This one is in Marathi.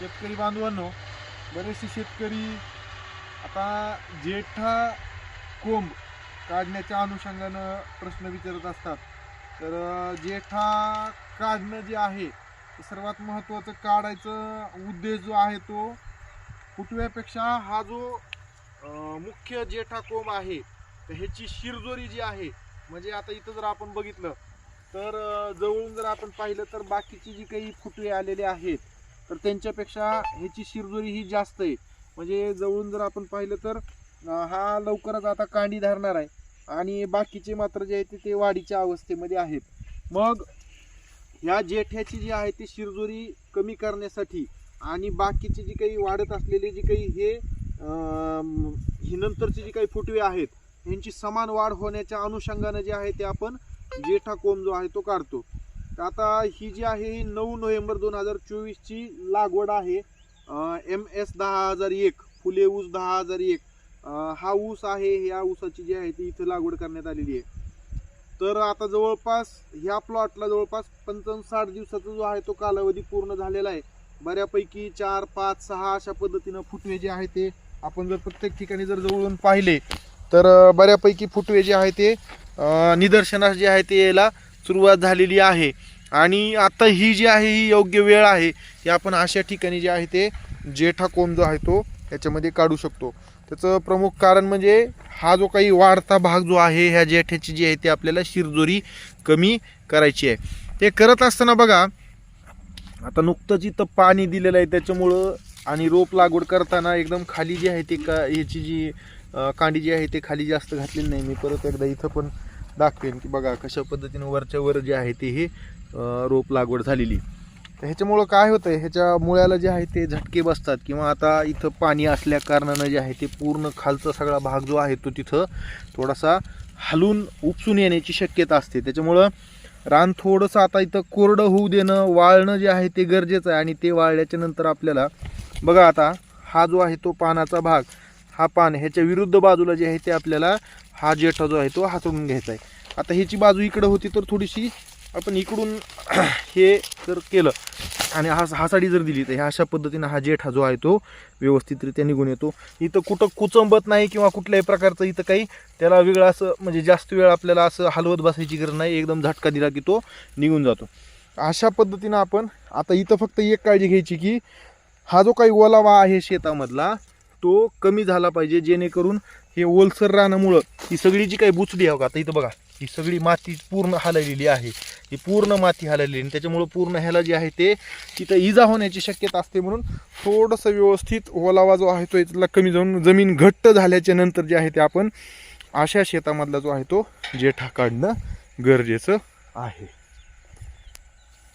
शेतकरी बांधवांनो बरेचसे शेतकरी आता जेठा कोंब काढण्याच्या अनुषंगानं प्रश्न विचारत असतात. तर जेठा काढणं जे आहे सर्वात महत्त्वाचं काढायचं उद्देश जो आहे तो फुटव्यापेक्षा हा जो मुख्य जेठा कोंब आहे तर ह्याची शिरजोरी जी आहे म्हणजे आता इथं जर आपण बघितलं तर जवळून जर आपण पाहिलं तर बाकीची जी काही फुटवे आलेले आहेत तर त्यांच्यापेक्षा ह्याची शिरजोरी ही जास्त आहे. म्हणजे जवळून जर आपण पाहिलं तर हा लवकरच आता कांडी धरणार आहे. आणि बाकीचे मात्र जे आहेत ते वाढीच्या अवस्थेमध्ये आहेत. मग ह्या जेठ्याची जी आहे ती शिरजोरी कमी करण्यासाठी आणि बाकीची जी काही वाढत असलेली जी काही हे ही नंतरची जी काही फुटवे आहेत ह्यांची समान वाढ होण्याच्या अनुषंगानं जे आहे ते आपण जेठा कोंब जो आहे तो काढतो. आता ही जी आहे ही नऊ नोव्हेंबर दोन हजार चोवीसची लागवड आहे. एम एस दहा हजार एक फुले ऊस दहा हजार एक. हा ऊस आहे ह्या ऊसाची जी आहे ती इथं लागवड करण्यात आलेली आहे. तर आता जवळपास ह्या प्लॉटला जवळपास पंचावन्न साठ दिवसाचा जो आहे तो कालावधी पूर्ण झालेला आहे. बऱ्यापैकी चार पाच सहा अशा पद्धतीनं फुटवे जे आहे ते आपण जर प्रत्येक ठिकाणी जर जवळून पाहिले तर बऱ्यापैकी फुटवे जे आहे ते निदर्शनास जे आहे ते यायला सुरुवात झालेली आहे. आणि आता ही जी आहे ही योग्य वेळ आहे की आपण अशा ठिकाणी जे आहे ते जेठा कोंब जो आहे तो याच्यामध्ये काढू शकतो. त्याचं प्रमुख कारण म्हणजे हा जो काही वाढता भाग जो आहे ह्या जेठ्याची जी आहे ती आपल्याला शिरजोरी कमी करायची आहे. ते करत असताना बघा आता नुकतंच इथं पाणी दिलेलं आहे त्याच्यामुळं आणि रोप लागवड करताना एकदम खाली जी आहे ते का ह्याची जी कांडी जी आहे ते खाली जास्त घातलेली नाही. मी परत एकदा इथं पण दाखवेन की बघा कशा पद्धतीनं वरच्या वर जे आहे ते हे रोप लागवड झालेली. तर ह्याच्यामुळं काय होतं ह्याच्या मुळ्याला जे आहे ते झटके बसतात किंवा आता इथं पाणी असल्या कारणानं जे आहे ते पूर्ण खालचा सगळा भाग जो आहे तो तिथं थोडासा हलून उपसून येण्याची शक्यता असते. त्याच्यामुळं रान थोडंसं आता इथं कोरडं होऊ देणं वाळणं जे आहे ते गरजेचं आहे आणि ते वाळल्याच्या नंतर आपल्याला बघा आता हा जो आहे तो पानाचा भाग हा पान ह्याच्या विरुद्ध बाजूला जे आहे ते आपल्याला हा जेठा जो आहे तो हातळून घ्यायचा आहे. आता ह्याची बाजू इकडं होती तर थोडीशी आपण इकडून हे जर केलं. आणि हा हासाडी जर दिली तर ह्या अशा पद्धतीनं हा जेठा जो आहे तो व्यवस्थितरित्या निघून येतो. इथं कुठं कुचंबत नाही किंवा कुठल्याही प्रकारचं इथं काही त्याला वेगळं असं म्हणजे जास्त वेळ आपल्याला असं हलवत बसायची गरज नाही. एकदम झटका दिला की तो निघून जातो. अशा पद्धतीनं आपण आता इथं फक्त एक काळजी घ्यायची की हा जो काही ओलावा आहे शेतामधला तो कमी झाला पाहिजे जेणेकरून हे ओलसर राहण्यामुळं ही सगळी जी काही बुचडी आहे हो का आता इथं बघा ही सगळी माती पूर्ण हललेली आहे. ही पूर्ण माती हललेली आणि त्याच्यामुळं पूर्ण ह्याला जे आहे ते तिथं इजा होण्याची शक्यता असते म्हणून थोडंसं व्यवस्थित ओलावा जो आहे तो इथला कमी जाऊन जमीन घट्ट झाल्याच्यानंतर जे आहे ते आपण अशा शेतामधला जो आहे तो जेठा काढणं गरजेचं आहे.